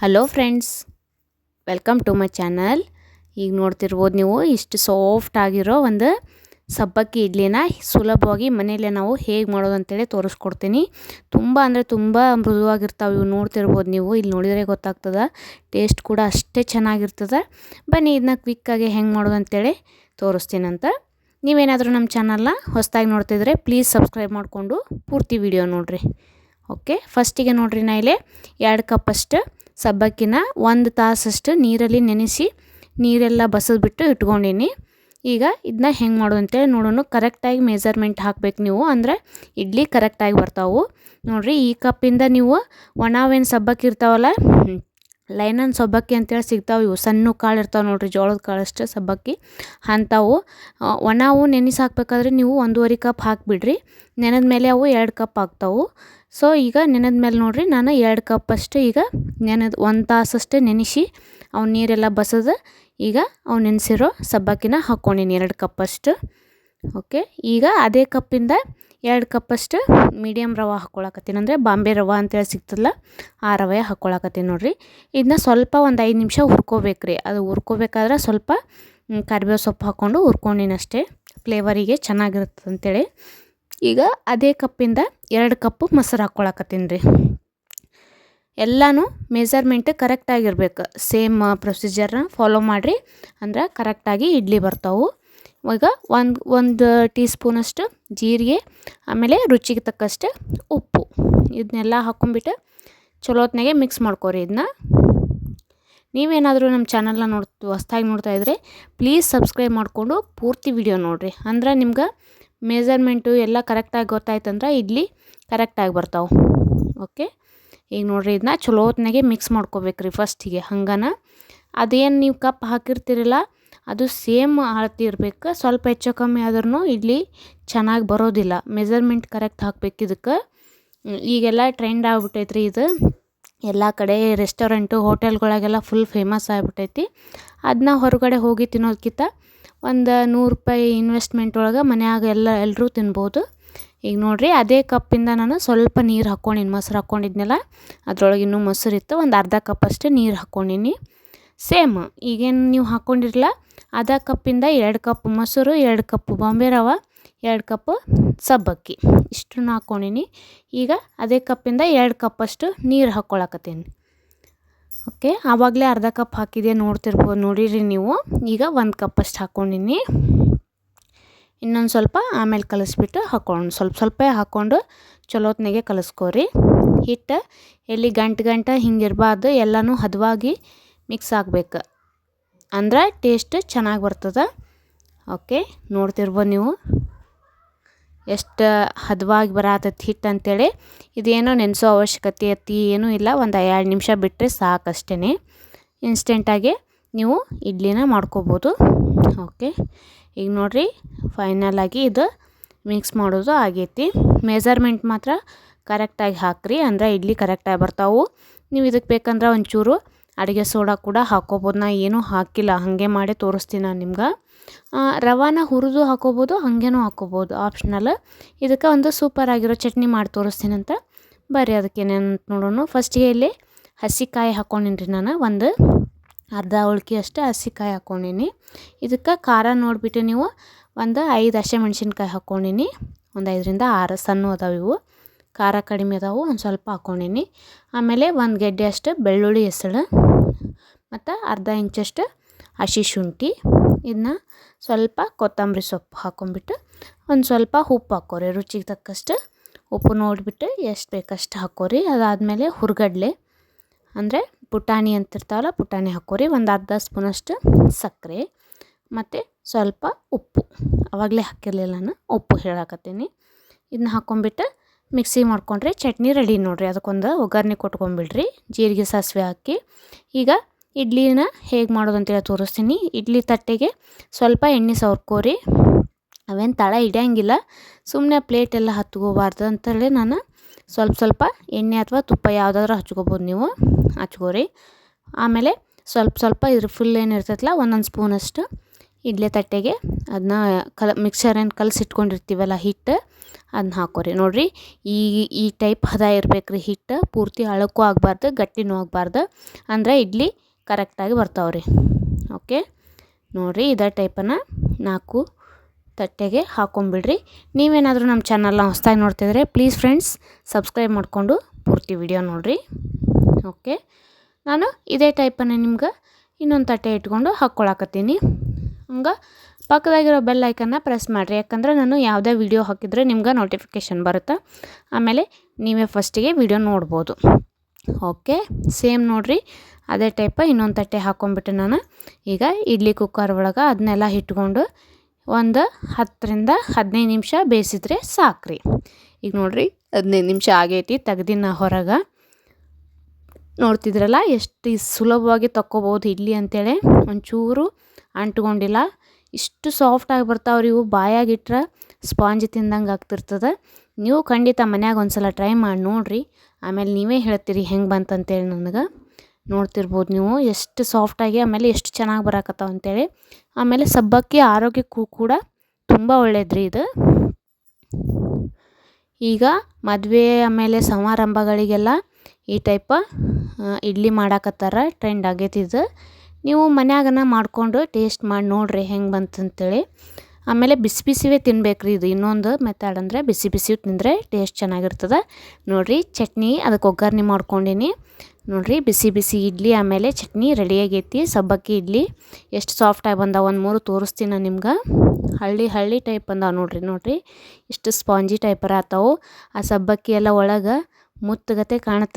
Hello friends welcome to my channel ಈಗ ನೋಡ್ತಿರ್ಬೋದು ನೀವು ಇಷ್ಟು ಸಾಫ್ಟ್ ಆಗಿರೋ ಒಂದು ಸಬ್ಬಕ್ಕಿ ಇಡ್ಲಿನ ಸುಲಭವಾಗಿ ಮನೆಯಲ್ಲೇ ನಾವು ಹೇಗೆ ಮಾಡೋದು ಅಂತೇಳಿ ತೋರಿಸ್ಕೊಡ್ತೀನಿ. ತುಂಬ ಅಂದರೆ ತುಂಬ ಮೃದುವಾಗಿರ್ತಾವೆ, ಇವು ನೋಡ್ತಿರ್ಬೋದು ನೀವು. ಇಲ್ಲಿ ನೋಡಿದರೆ ಗೊತ್ತಾಗ್ತದೆ. ಟೇಸ್ಟ್ ಕೂಡ ಅಷ್ಟೇ ಚೆನ್ನಾಗಿರ್ತದೆ. ಬನ್ನಿ ಇದನ್ನ ಕ್ವಿಕ್ಕಾಗಿ ಹೆಂಗೆ ಮಾಡೋದು ಅಂತೇಳಿ ತೋರಿಸ್ತೀನಂತ. ನೀವೇನಾದರೂ ನಮ್ಮ ಚಾನಲ್ನ ಹೊಸದಾಗಿ ನೋಡ್ತಿದ್ರೆ ಪ್ಲೀಸ್ ಸಬ್ಸ್ಕ್ರೈಬ್ ಮಾಡಿಕೊಂಡು ಪೂರ್ತಿ ವಿಡಿಯೋ ನೋಡಿರಿ. ಓಕೆ ಫಸ್ಟಿಗೆ ನೋಡಿರಿ ನಾ ಇಲ್ಲಿ ಎರಡು ಕಪ್ಪಷ್ಟು ಸಬ್ಬಕ್ಕಿನ ಒಂದು ತಾಸಷ್ಟು ನೀರಲ್ಲಿ ನೆನೆಸಿ ನೀರೆಲ್ಲ ಬಸದ್ಬಿಟ್ಟು ಇಟ್ಕೊಂಡಿನಿ. ಈಗ ಇದನ್ನ ಹೆಂಗೆ ಮಾಡೋದು ಅಂತೇಳಿ ನೋಡೋಣ. ಕರೆಕ್ಟಾಗಿ ಮೆಜರ್ಮೆಂಟ್ ಹಾಕ್ಬೇಕು ನೀವು. ಅಂದರೆ ಇಡ್ಲಿ ಕರೆಕ್ಟಾಗಿ ಬರ್ತಾವೆ. ನೋಡಿರಿ, ಈ ಕಪ್ಪಿಂದ ನೀವು ಒಣವೇನು ಸಬ್ಬಕ್ಕಿ ಇರ್ತಾವಲ್ಲ ಲೈನನ್ ಸಬ್ಬಕ್ಕಿ ಅಂತೇಳಿ ಸಿಗ್ತಾವೆ. ಇವು ಸಣ್ಣ ಕಾಳು ಇರ್ತಾವೆ ನೋಡಿರಿ, ಜೋಳದ ಕಾಳಷ್ಟು ಸಬ್ಬಕ್ಕಿ ಅಂಥವು ಒಣವು ನೆನೆಸಿ ಹಾಕ್ಬೇಕಾದ್ರೆ ನೀವು ಒಂದೂವರೆ ಕಪ್ ಹಾಕಿಬಿಡ್ರಿ. ನೆನೆದ ಮೇಲೆ ಅವು ಎರಡು ಕಪ್ ಆಗ್ತಾವೆ. ಸೊ, ಈಗ ನೆನೆದ ಮೇಲೆ ನೋಡಿರಿ, ನಾನು ಎರಡು ಅಷ್ಟೇ ಈಗ ನೆನೆದು, ಒಂದು ತಾಸಷ್ಟೇ ನೆನೆಸಿ ಅವು ನೀರೆಲ್ಲ ಬಸದು, ಈಗ ಅವು ನೆನೆಸಿರೋ ಸಬ್ಬಕ್ಕಿನ ಹಾಕ್ಕೊಂಡಿನಿ ಎರಡು ಕಪ್ಪಷ್ಟು ಓಕೆ ಈಗ ಅದೇ ಕಪ್ಪಿಂದ ಎರಡು ಕಪ್ಪಷ್ಟು ಮೀಡಿಯಮ್ ರವೆ ಹಾಕ್ಕೊಳಕತ್ತೀನಿ ಅಂದರೆ ಬಾಂಬೆ ರವೆ ಅಂತೇಳಿ ಸಿಗ್ತದಲ್ಲ, ಆ ರವೆ ಹಾಕ್ಕೊಳಕತ್ತೀನಿ ನೋಡಿರಿ. ಇದನ್ನ ಸ್ವಲ್ಪ ಒಂದು ಐದು ನಿಮಿಷ ಹುರ್ಕೋಬೇಕು ರೀ ಅದು ಹುರ್ಕೋಬೇಕಾದ್ರೆ ಸ್ವಲ್ಪ ಕರಿಬೇವು ಸೊಪ್ಪು ಹಾಕ್ಕೊಂಡು ಹುರ್ಕೊಂಡಿನ ಅಷ್ಟೇ. ಫ್ಲೇವರಿಗೆ ಚೆನ್ನಾಗಿರುತ್ತೆ ಅಂತೇಳಿ ಈಗ ಅದೇ ಕಪ್ಪಿಂದ ಎರಡು ಕಪ್ಪು ಮೊಸರು ಹಾಕ್ಕೊಳಕತ್ತೀನಿ ರೀ. ಎಲ್ಲನೂ ಮೆಜರ್ಮೆಂಟ್ ಕರೆಕ್ಟಾಗಿರ್ಬೇಕು ಸೇಮ್ ಪ್ರೊಸೀಜರ್ನ ಫಾಲೋ ಮಾಡಿರಿ. ಅಂದ್ರೆ ಕರೆಕ್ಟಾಗಿ ಇಡ್ಲಿ ಬರ್ತಾವೆ. ಈಗ ಒಂದು ಒಂದು ಟೀ ಸ್ಪೂನಷ್ಟು ಜೀರಿಗೆ, ಆಮೇಲೆ ರುಚಿಗೆ ತಕ್ಕಷ್ಟು ಉಪ್ಪು. ಇದನ್ನೆಲ್ಲ ಹಾಕ್ಕೊಂಬಿಟ್ಟು ಚಲೋತ್ನಾಗೆ ಮಿಕ್ಸ್ ಮಾಡ್ಕೊರಿ ಇದನ್ನ ನೀವೇನಾದರೂ ನಮ್ಮ ಚಾನಲ್ನ ನೋಡ್ತು, ಹೊಸ್ದಾಗಿ ನೋಡ್ತಾ ಇದ್ರೆ ಪ್ಲೀಸ್ ಸಬ್ಸ್ಕ್ರೈಬ್ ಮಾಡಿಕೊಂಡು ಪೂರ್ತಿ ವಿಡಿಯೋ ನೋಡಿರಿ. ಅಂದ್ರೆ ನಿಮ್ಗೆ ಮೆಜರ್ಮೆಂಟು ಎಲ್ಲ ಕರೆಕ್ಟಾಗಿ ಗೊತ್ತಾಯ್ತಂದ್ರೆ ಇಡ್ಲಿ ಕರೆಕ್ಟಾಗಿ ಬರ್ತಾವೆ. ಓಕೆ ಈಗ ನೋಡಿರಿ ಇದನ್ನ ಚಲೋ ಹೊತ್ನಾಗೆ ಮಿಕ್ಸ್ ಮಾಡ್ಕೋಬೇಕು ರೀ ಫಸ್ಟಿಗೆ ಹಂಗನ. ಅದೇನು ನೀವು ಕಪ್ ಹಾಕಿರ್ತೀರಲ್ಲ ಅದು ಸೇಮ್ ಅಳತೆ ಇರ್ಬೇಕು. ಸ್ವಲ್ಪ ಹೆಚ್ಚು ಕಮ್ಮಿ ಆದ್ರೂ ಇಲ್ಲಿ ಚೆನ್ನಾಗಿ ಬರೋದಿಲ್ಲ. ಮೆಜರ್ಮೆಂಟ್ ಕರೆಕ್ಟ್ ಹಾಕ್ಬೇಕು ಇದಕ್ಕೆ. ಈಗೆಲ್ಲ ಟ್ರೆಂಡ್ ಆಗ್ಬಿಟ್ಟೈತ್ರಿ ಇದು. ಎಲ್ಲ ಕಡೆ ರೆಸ್ಟೋರೆಂಟು ಹೋಟೆಲ್ಗಳಿಗೆಲ್ಲ ಫುಲ್ ಫೇಮಸ್ ಆಗಿಬಿಟ್ಟೈತಿ. ಅದನ್ನ ಹೊರಗಡೆ ಹೋಗಿ ತಿನ್ನೋದಕ್ಕಿಂತ ಒಂದು ನೂರು ರೂಪಾಯಿ ಇನ್ವೆಸ್ಟ್ಮೆಂಟ್ ಒಳಗೆ ಮನ್ಯಾಗ ಎಲ್ಲ ಎಲ್ಲರೂ ತಿನ್ಬೋದು. ಈಗ ನೋಡಿರಿ, ಅದೇ ಕಪ್ಪಿಂದ ನಾನು ಸ್ವಲ್ಪ ನೀರು ಹಾಕ್ಕೊಂಡಿನಿ. ಮೊಸರು ಹಾಕ್ಕೊಂಡಿದ್ನಲ್ಲ, ಅದ್ರೊಳಗೆ ಇನ್ನೂ ಮೊಸರು ಇತ್ತು. ಒಂದು ಅರ್ಧ ಕಪ್ ಅಷ್ಟೇ ನೀರು ಹಾಕ್ಕೊಂಡಿನಿ. ಸೇಮ್ ಈಗೇನು ನೀವು ಹಾಕ್ಕೊಂಡಿರಲ್ಲ ಅರ್ಧ ಕಪ್ಪಿಂದ ಎರಡು ಕಪ್ ಮೊಸರು, ಎರಡು ಕಪ್ ಬಾಂಬೆ ರವ, ಎರಡು ಕಪ್ ಸಬ್ಬಕ್ಕಿ. ಇಷ್ಟನ್ನು ಹಾಕ್ಕೊಂಡಿನಿ ಈಗ ಅದೇ ಕಪ್ಪಿಂದ ಎರಡು ಕಪ್ಪಷ್ಟು ನೀರು ಹಾಕ್ಕೊಳಕತ್ತೀನಿ ಓಕೆ, ಆವಾಗಲೇ ಅರ್ಧ ಕಪ್ ಹಾಕಿದೆ ನೋಡ್ತಿರ್ಬೋದು, ನೋಡಿರಿ ನೀವು. ಈಗ ಒಂದು ಕಪ್ಪಷ್ಟು ಹಾಕ್ಕೊಂಡಿನಿ ಇನ್ನೊಂದು ಸ್ವಲ್ಪ ಆಮೇಲೆ ಕಲಿಸ್ಬಿಟ್ಟು ಹಾಕ್ಕೊಂಡು ಸ್ವಲ್ಪ ಸ್ವಲ್ಪ ಹಾಕ್ಕೊಂಡು ಚಲೋತ್ನಾಗೆ ಕಲಿಸ್ಕೋರಿ. ಹಿಟ್ಟು ಎಲ್ಲಿ ಗಂಟು ಗಂಟ ಹಿಂಗಿರಬಾರ್ದು, ಎಲ್ಲನೂ ಹದವಾಗಿ ಮಿಕ್ಸ್ ಆಗ್ಬೇಕು. ಅಂದ್ರೆ ಟೇಸ್ಟ್ ಚೆನ್ನಾಗಿ ಬರ್ತದೆ. ಓಕೆ ನೋಡ್ತಿರ್ಬೋದು ನೀವು. ಎಷ್ಟು ಹದವಾಗಿ ಬರತೈತಿ ಹಿಟ್ಟು ಅಂತೇಳಿ. ಇದೇನೋ ನೆನೆಸೋ ಅವಶ್ಯಕತೆ ಐತಿ ಏನೂ ಇಲ್ಲ, ಒಂದು ಎರಡು ನಿಮಿಷ ಬಿಟ್ಟರೆ ಸಾಕಷ್ಟೇ ಇನ್ಸ್ಟೆಂಟಾಗಿ ನೀವು ಇಡ್ಲಿನ ಮಾಡ್ಕೋಬೋದು. ಓಕೆ ಈಗ ನೋಡಿರಿ ಫೈನಲಾಗಿ ಇದು ಮಿಕ್ಸ್ ಮಾಡೋದು ಆಗೈತಿ. ಮೆಜರ್ಮೆಂಟ್ ಮಾತ್ರ ಕರೆಕ್ಟಾಗಿ ಹಾಕ್ರಿ, ಅಂದ್ರೆ ಇಡ್ಲಿ ಕರೆಕ್ಟಾಗಿ ಬರ್ತಾವೆ. ನೀವು ಇದಕ್ಕೆ ಬೇಕಂದ್ರೆ ಒಂಚೂರು ಅಡುಗೆ ಸೋಡಾ ಕೂಡ ಹಾಕ್ಕೋಬೋದು ನಾ ಏನೂ ಹಾಕಿಲ್ಲ. ಹಾಗೆ ಮಾಡಿ ತೋರಿಸ್ತೀನಿ ನಾನು ನಿಮ್ಗೆ. ರವಾನ ಹುರಿದು ಹಾಕ್ಕೋಬೋದು ಹಾಗೇನೂ ಹಾಕ್ಕೋಬೋದು ಆಪ್ಷನಲ್ ಇದಕ್ಕೆ ಒಂದು ಸೂಪರ್ ಆಗಿರೋ ಚಟ್ನಿ ಮಾಡಿ ತೋರಿಸ್ತೀನಿ ಅಂತ. ಬರ್ರಿ, ಅದಕ್ಕೆ ಏನೇನು ನೋಡೋಣ. ಫಸ್ಟಿಗೆ ಇಲ್ಲಿ ಹಸಿಕಾಯಿ ಹಾಕ್ಕೊಂಡಿನಿ ರೀ ನಾನು. ಒಂದು ಅರ್ಧ ಉಳ್ಕಿ ಅಷ್ಟು ಹಸಿಕಾಯಿ ಹಾಕ್ಕೊಂಡಿನಿ ಇದಕ್ಕೆ ಖಾರ ನೋಡಿಬಿಟ್ಟು ನೀವು ಒಂದು ಐದು ಹಸಿಮೆಣ್ಸಿನ್ಕಾಯಿ ಹಾಕ್ಕೊಂಡಿನಿ ಒಂದು ಐದರಿಂದ ಆರು ಸಣ್ಣ ಅದಾವೆ ಇವು. ಖಾರ ಕಡಿಮೆ ಇದಾವೆ ಒಂದು ಸ್ವಲ್ಪ ಹಾಕ್ಕೊಂಡಿನಿ ಆಮೇಲೆ ಒಂದು ಗೆಡ್ಡೆ ಅಷ್ಟು ಬೆಳ್ಳುಳ್ಳಿ ಹೆಸಳು, ಮತ್ತು ಅರ್ಧ ಇಂಚಷ್ಟು ಹಸಿ ಶುಂಠಿ ಇದನ್ನ ಸ್ವಲ್ಪ ಕೊತ್ತಂಬರಿ ಸೊಪ್ಪು ಹಾಕೊಂಡ್ಬಿಟ್ಟು ಒಂದು ಸ್ವಲ್ಪ ಉಪ್ಪು ಹಾಕೋರಿ, ರುಚಿಗೆ ತಕ್ಕಷ್ಟು ಉಪ್ಪು ನೋಡಿಬಿಟ್ಟು ಎಷ್ಟು ಬೇಕಷ್ಟು ಹಾಕೋರಿ. ಅದಾದಮೇಲೆ ಹುರ್ಗಡ್ಲೆ, ಅಂದರೆ ಪುಟಾಣಿ ಅಂತಿರ್ತಾವಲ್ಲ ಪುಟಾಣಿ ಹಾಕೋರಿ. ಒಂದು ಅರ್ಧ ಸ್ಪೂನಷ್ಟು ಸಕ್ಕರೆ, ಮತ್ತು ಸ್ವಲ್ಪ ಉಪ್ಪು. ಆವಾಗಲೇ ಹಾಕಿರಲಿಲ್ಲ ನಾನು, ಉಪ್ಪು ಹೇಳಾಕತ್ತೀನಿ. ಇದನ್ನ ಹಾಕ್ಕೊಂಬಿಟ್ಟು ಮಿಕ್ಸಿ ಮಾಡ್ಕೊಂಡ್ರೆ ಚಟ್ನಿ ರೆಡಿ ನೋಡಿರಿ. ಅದಕ್ಕೊಂದು ಒಗ್ಗರಣೆ ಕೊಟ್ಕೊಂಬಿಡ್ರಿ. ಜೀರಿಗೆ, ಸಾಸಿವೆ ಹಾಕಿ. ಈಗ ಇಡ್ಲಿನ ಹೇಗೆ ಮಾಡೋದು ಅಂತೇಳಿ ತೋರಿಸ್ತೀನಿ. ಇಡ್ಲಿ ತಟ್ಟೆಗೆ ಸ್ವಲ್ಪ ಎಣ್ಣೆ ಸವರ್ಕೋರಿ. ಅವೇನು ತಳ ಹಿಡಿಯಂಗಿಲ್ಲ. ಸುಮ್ಮನೆ ಪ್ಲೇಟೆಲ್ಲ ಹತ್ಕೋಬಾರ್ದು ಅಂತೇಳಿ ನಾನು ಸ್ವಲ್ಪ ಸ್ವಲ್ಪ ಎಣ್ಣೆ ಅಥವಾ ತುಪ್ಪ ಯಾವುದಾದ್ರೂ ಹಚ್ಕೋಬೋದು ನೀವು. ಹಚ್ಕೋರಿ. ಆಮೇಲೆ ಸ್ವಲ್ಪ ಸ್ವಲ್ಪ ಇದ್ರ ಫುಲ್ ಏನಿರ್ತೈತಲ್ಲ ಒಂದೊಂದು ಸ್ಪೂನಷ್ಟು ಇಡ್ಲಿ ತಟ್ಟೆಗೆ ಅದನ್ನ ಕಲ ಮಿಕ್ಸರ್ ಏನು ಕಲಸಿಟ್ಕೊಂಡಿರ್ತೀವಲ್ಲ ಹಿಟ್ಟು ಅದನ್ನ ಹಾಕೋರಿ. ನೋಡಿರಿ, ಈ ಈ ಟೈಪ್ ಹದ ಇರ್ಬೇಕು ರೀ ಹಿಟ್ಟು. ಪೂರ್ತಿ ಅಳಕ್ಕೂ ಆಗಬಾರ್ದು, ಗಟ್ಟಿನೂ ಆಗಬಾರ್ದು. ಅಂದರೆ ಇಡ್ಲಿ ಕರೆಕ್ಟಾಗಿ ಬರ್ತಾವೆ ರೀ ಓಕೆ? ನೋಡಿರಿ, ಇದೇ ಟೈಪನ್ನು ನಾಲ್ಕು ತಟ್ಟೆಗೆ ಹಾಕೊಂಬಿಡ್ರಿ. ನೀವೇನಾದರೂ ನಮ್ಮ ಚಾನಲ್ನ ಹೊಸ್ದಾಗಿ ನೋಡ್ತಿದ್ರೆ ಪ್ಲೀಸ್ ಫ್ರೆಂಡ್ಸ್, ಸಬ್ಸ್ಕ್ರೈಬ್ ಮಾಡಿಕೊಂಡು ಪೂರ್ತಿ ವಿಡಿಯೋ ನೋಡಿರಿ. ಓಕೆ? ನಾನು ಇದೇ ಟೈಪನ್ನು ನಿಮ್ಗೆ ಇನ್ನೊಂದು ತಟ್ಟೆ ಇಟ್ಕೊಂಡು ಹಾಕ್ಕೊಳಕತ್ತೀನಿ. ಹಂಗೆ ಪಕ್ಕದಾಗಿರೋ ಬೆಲ್ ಐಕನ್ನ ಪ್ರೆಸ್ ಮಾಡಿರಿ. ಯಾಕಂದ್ರೆ ನಾನು ಯಾವುದೇ ವಿಡಿಯೋ ಹಾಕಿದರೆ ನಿಮ್ಗೆ ನೋಟಿಫಿಕೇಷನ್ ಬರುತ್ತೆ. ಆಮೇಲೆ ನೀವೇ ಫಸ್ಟಿಗೆ ವಿಡಿಯೋ ನೋಡ್ಬೋದು. ಓಕೆ ಸೇಮ್ ನೋಡಿರಿ. ಅದೇ ಟೈಪ ಇನ್ನೊಂದು ತಟ್ಟೆ ಹಾಕ್ಕೊಂಬಿಟ್ಟೆ ನಾನು ಈಗ ಇಡ್ಲಿ ಕುಕ್ಕರ್ ಒಳಗೆ ಅದನ್ನೆಲ್ಲ ಇಟ್ಕೊಂಡು ಒಂದು ಹತ್ತರಿಂದ ಹದಿನೈದು ನಿಮಿಷ ಬೇಯಿಸಿದ್ರೆ ಸಾಕ್ರಿ. ಈಗ ನೋಡಿರಿ, ಹದಿನೈದು ನಿಮಿಷ ಆಗೈತಿ ತೆಗ್ದಿನ ಹೊರಗೆ. ನೋಡ್ತಿದ್ರಲ್ಲ, ಎಷ್ಟು ಸುಲಭವಾಗಿ ತಕ್ಕೋಬೋದು ಇಡ್ಲಿ ಅಂತೇಳಿ. ಒಂಚೂರು ಅಂಟ್ಕೊಂಡಿಲ್ಲ. ಇಷ್ಟು ಸಾಫ್ಟಾಗಿ ಬರ್ತಾವ್ರಿ ಇವು. ಬಾಯಾಗಿಟ್ರೆ ಸ್ಪಾಂಜ್ ತಿಂದಂಗೆ ಆಗ್ತಿರ್ತದೆ. ನೀವು ಖಂಡಿತ ಮನ್ಯಾಗ ಒಂದು ಸಲ ಟ್ರೈ ಮಾಡಿ ನೋಡಿರಿ. ಆಮೇಲೆ ನೀವೇ ಹೇಳ್ತೀರಿ ಹೆಂಗೆ ಬಂತಂತೇಳಿ ನನಗೆ. ನೋಡ್ತಿರ್ಬೋದು ನೀವು. ಎಷ್ಟು ಸಾಫ್ಟಾಗಿ ಆಮೇಲೆ ಎಷ್ಟು ಚೆನ್ನಾಗಿ ಬರಾಕತ್ತಾವ ಅಂತೇಳಿ. ಆಮೇಲೆ ಸಬ್ಬಕ್ಕಿ ಆರೋಗ್ಯಕ್ಕೂ ಕೂಡ ತುಂಬ ಒಳ್ಳೇದ್ರಿ ಇದು. ಈಗ ಮದುವೆ ಆಮೇಲೆ ಸಮಾರಂಭಗಳಿಗೆಲ್ಲ ಈ ಟೈಪ ಇಡ್ಲಿ ಮಾಡಾಕತ್ತಾರ. ಟ್ರೆಂಡ್ ಆಗೈತಿ ಇದು. ನೀವು ಮನ್ಯಾಗನ ಮಾಡಿಕೊಂಡು ಟೇಸ್ಟ್ ಮಾಡಿ ನೋಡಿರಿ ಹೆಂಗೆ ಬಂತಂತೇಳಿ. ಆಮೇಲೆ ಬಿಸಿ ಬಿಸಿವೇ ತಿನ್ಬೇಕು ರೀ ಇದು ಇನ್ನೊಂದು ಮೆಥಡ್ ಅಂದರೆ ಬಿಸಿ ಬಿಸಿ ತಿಂದರೆ ಟೇಸ್ಟ್ ಚೆನ್ನಾಗಿರ್ತದೆ. ನೋಡಿರಿ ಚಟ್ನಿ ಅದಕ್ಕೆ ಒಗ್ಗರಣೆ ಮಾಡ್ಕೊಂಡಿನಿ. ನೋಡಿರಿ ಬಿಸಿ ಬಿಸಿ ಇಡ್ಲಿ ಆಮೇಲೆ ಚಟ್ನಿ ರೆಡಿ ಆಗೈತಿ, ಸಬ್ಬಕ್ಕಿ ಇಡ್ಲಿ. ಎಷ್ಟು ಸಾಫ್ಟಾಗಿ ಬಂದ ಒಂದು ಮೂರು ತೋರಿಸ್ತೀನಿ ನಾನು ನಿಮ್ಗೆ. ಹಳ್ಳಿ ಹಳ್ಳಿ ಟೈಪ್ ಬಂದಾವ ನೋಡಿರಿ ನೋಡಿರಿ. ಇಷ್ಟು ಸ್ಪಾಂಜಿ ಟೈಪರ ಆತಾವು. ಆ ಸಬ್ಬಕ್ಕಿ ಎಲ್ಲ ಒಳಗೆ ಮುತ್ತಗತೆ ಕಾಣುತ್ತೆ